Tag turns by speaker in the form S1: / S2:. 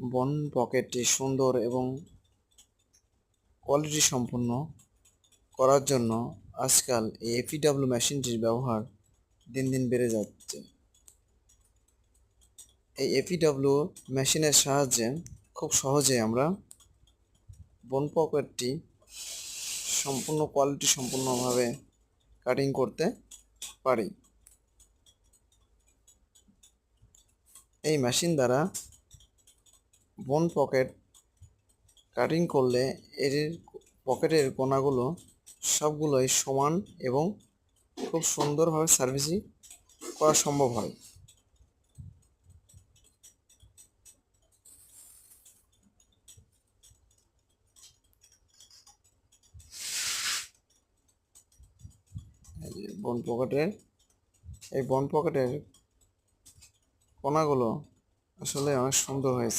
S1: বন পকেটটি সুন্দর এবং কোয়ালিটি সম্পন্ন করার জন্য আজকাল এই এপিডাব্লিউ মেশিনটির ব্যবহার দিন দিন বেড়ে যাচ্ছে। এই এপিডাব্লিউ মেশিনের সাহায্যে খুব সহজে আমরা বন পকেটটি সম্পূর্ণ কোয়ালিটি সম্পূর্ণভাবে কাটিং করতে পারি। এই মেশিন দ্বারা বন পকেট কাটিং করলে এর পকেটের কোনাগুলো সবগুলোই সমান এবং খুব সুন্দরভাবে সার্ভিসিং করা সম্ভব হয়। বন পকেটের এই বন পকেটের কোনাগুলো আসলে অনেক সুন্দর হয়েছে।